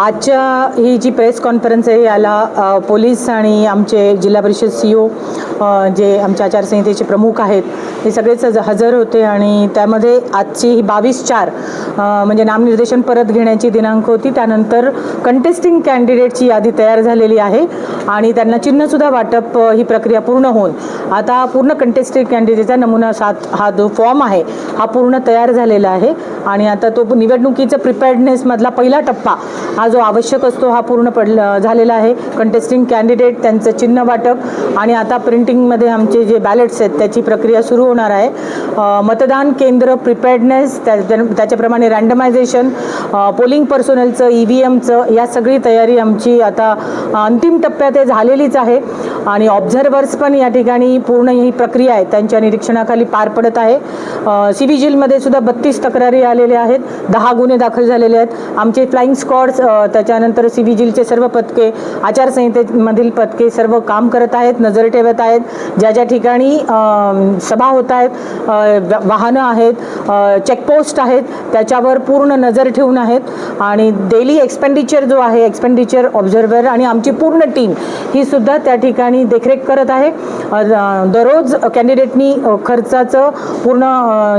आजच्या ही जी press conference आहे याला पोलीस आणि आमचे जिल्हा परिषद सी ओ जे आमच्या आचारसंहितेचे प्रमुख आहेत हे सगळेच हज- हजर होते आणि त्यामध्ये आजची ही बावीस चार म्हणजे नामनिर्देशन परत घेण्याची दिनांक होती. त्यानंतर कंटेस्टिंग कॅन्डिडेटची यादी तयार झालेली आहे आणि त्यांना चिन्हसुद्धा वाटप ही प्रक्रिया पूर्ण होऊन आता पूर्ण कंटेस्टिंग कॅन्डिडेटचा नमुना सात हा जो फॉर्म आहे हा पूर्ण तयार झालेला आहे. आणि आता तो निवडणुकीचं प्रिपेअर्डनेसमधला पहिला टप्पा हा जो आवश्यक असतो हा पूर्ण पडला झालेला आहे. कंटेस्टिंग कॅन्डिडेट त्यांचं चिन्ह वाटप आणि आता प्रिंटिंगमध्ये आमचे जे बॅलेट्स आहेत त्याची प्रक्रिया सुरू होणार आहे. मतदान केंद्र प्रिपेअर्डनेस त्या त्याच्याप्रमाणे रँडमायझेशन पोलिंग पर्सोनलचं ई व्ही एमचं या सगळी तयारी आमची आता अंतिम टप्प्यात आहे झालेलीच आहे. आणि ऑब्झर्वर्स पण या ठिकाणी पूर्ण ही प्रक्रिया आहे. त्यांच्या निरीक्षणाखाली पार पडत आहे. सी व्ही सुद्धा बत्तीस तक्रारी आलेल्या आहेत. दहा गुन्हे दाखल झालेले आहेत. आमचे फ्लाईंग स्क्वॉड्स त्याच्यानंतर सी व्हिजिलचे सर्व पथके आचारसंहितेमधील पथके सर्व काम करत आहेत नजर ठेवत आहेत. ज्या ज्या ठिकाणी सभा होत आहेत वाहनं आहेत चेकपोस्ट आहेत त्याच्यावर पूर्ण नजर ठेवून आहेत. आणि डेली एक्सपेंडिचर जो आहे एक्सपेंडिचर ऑब्झर्वर आणि आमची पूर्ण टीम ही सुद्धा त्या ठिकाणी देखरेख करत आहे. दररोज कॅन्डिडेटनी खर्चाचं पूर्ण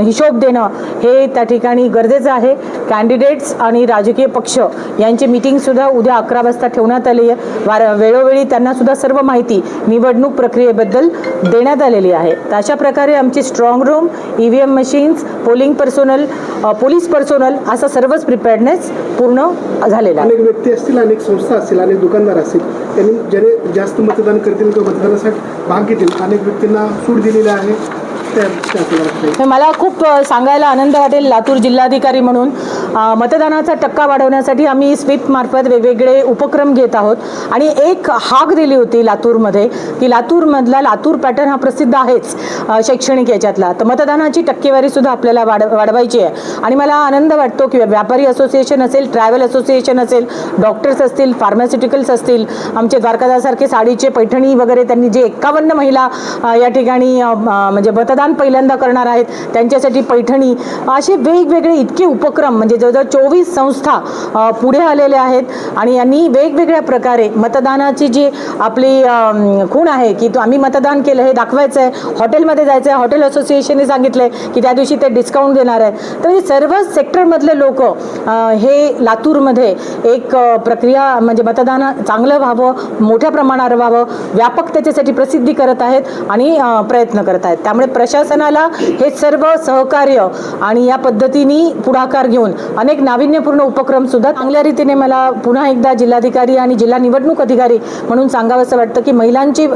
हिशोब देणं हे त्या ठिकाणी गरजेचं आहे. कॅन्डिडेट्स आणि राजकीय पक्ष या यांची मीटिंगसुद्धा उद्या अकरा वाजता ठेवण्यात आली आहे. वार वेळोवेळी त्यांनासुद्धा सर्व माहिती निवडणूक प्रक्रियेबद्दल देण्यात आलेली आहे. तर अशा प्रकारे आमची strong room E V M machines polling personnel police personnel असा सर्वच प्रिपेअरनेस पूर्ण झालेला आहे. अनेक व्यक्ती असतील अनेक संस्था असतील अनेक दुकानदार असतील त्यांनी ज्याने जास्त मतदान करतील किंवा मतदानासाठी भाग घेतील अनेक व्यक्तींना सूट दिलेली आहे. मला खूप सांगायला आनंद वाटेल लातूर जिल्हाधिकारी म्हणून. मतदानाचा टक्का वाढवण्यासाठी आम्ही स्वीपमार्फत वेगवेगळे उपक्रम घेत आहोत. आणि एक हाक दिली होती लातूरमध्ये की लातूरमधला लातूर पॅटर्न हा प्रसिद्ध आहेच शैक्षणिक याच्यातला. तर मतदानाची टक्केवारीसुद्धा आपल्याला वाढ वाढवायची आहे. आणि मला आनंद वाटतो की व्यापारी असोसिएशन असेल ट्रॅव्हल असोसिएशन असेल डॉक्टर्स असतील फार्मास्युटिकल्स असतील आमचे द्वारकादासारखे साडीचे पैठणी वगैरे त्यांनी जे एक्कावन्न महिला या ठिकाणी म्हणजे मतदान पहिल्यांदा करणार आहेत. त्यांच्यासाठी पैठणी असे वेगवेगळे इतके उपक्रम म्हणजे जवळजवळ चोवीस संस्था पुढे आलेल्या आहेत. आणि यांनी वेगवेगळ्या प्रकारे मतदानाची जी आपली खूण आहे की तो आम्ही मतदान केलं हे दाखवायचं आहे हॉटेलमध्ये जायचं आहे हॉटेल असोसिएशनने सांगितलं आहे की त्या दिवशी ते डिस्काउंट देणार आहे तर हे सर्व सेक्टरमधले लोक हे लातूरमध्ये एक प्रक्रिया म्हणजे मतदान चांगलं व्हावं मोठ्या प्रमाणावर व्हावं व्यापक त्याच्यासाठी प्रसिद्धी करत आहेत आणि प्रयत्न करत आहेत. त्यामुळे प्रशासनाला हे सर्व सहकार्य आणि या पद्धतीने पुढाकार घेऊन अनेक नाविन्यपूर्ण उपक्रम सुद्धा चांगल्या रीतीने मला पुन्हा एकदा जिल्हाधिकारी आणि जिल्हा निवडणूक अधिकारी म्हणून सांगावंसं वाटतं की महिलांची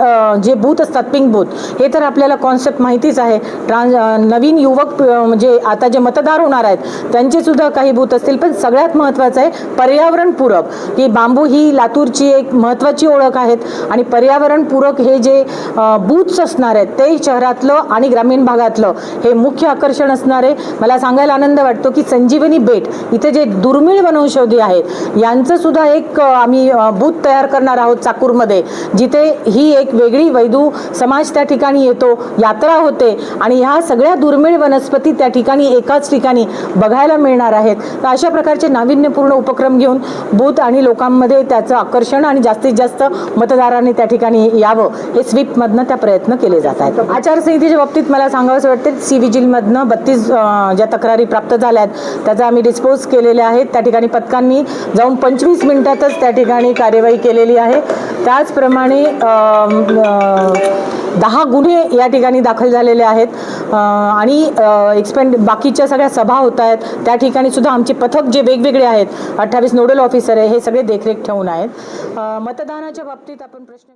जे बूथ असतात पिंक बूथ हे तर आपल्याला कॉन्सेप्ट माहितीच आहे. ट्रान्स नवीन युवक म्हणजे आता जे मतदार होणार आहेत त्यांचे सुद्धा काही बूथ असतील. पण सगळ्यात महत्त्वाचं आहे पर्यावरणपूरक की बांबू ही लातूरची एक महत्त्वाची ओळख आहेत. आणि पर्यावरणपूरक हे जे बूथ्स असणार आहेत ते शहरातलं आणि ग्रामीण भागातलं हे मुख्य आकर्षण असणारे मला सांगायला आनंद वाटतो की संजीवनी बेट इथे जे दुर्मिळ वनौषधी आहेत यांचं सुद्धा एक आम्ही बूथ तयार करणार आहोत चाकूरमध्ये जिथे ही एक वेगळी वैदू समाज त्या ठिकाणी येतो यात्रा होते आणि ह्या सगळ्या दुर्मिळ वनस्पती त्या ठिकाणी एकाच ठिकाणी बघायला मिळणार आहेत. तर अशा प्रकारचे नाविन्यपूर्ण उपक्रम घेऊन बूथ आणि लोकांमध्ये त्याचं आकर्षण आणि जास्तीत जास्त मतदारांनी त्या ठिकाणी यावं हे स्वीपमधनं त्या प्रयत्न केले जात आहेत. आचारसंहितेच्या बाबतीत मला सांगावंसं वाटतं सी विजिलमधनं बत्तीस ज्या तक्रारी प्राप्त झाल्या आहेत त्याचा आम्ही डिस्पोज केलेल्या आहेत. त्या ठिकाणी पथकांनी जाऊन पंचवीस मिनिटातच त्या ठिकाणी कार्यवाही केलेली आहे. त्याचप्रमाणे दहा गुन्हे या ठिकाणी दाखल झालेले आहेत. आणि एक्सपेंड बाकीच्या सगळ्या सभा होत आहेत. त्या ठिकाणी सुद्धा आमचे पथक जे वेगवेगळे आहेत अठ्ठावीस नोडल ऑफिसर आहे हे सगळे देखरेख ठेवून आहेत. मतदानाच्या बाबतीत आपण प्रश्न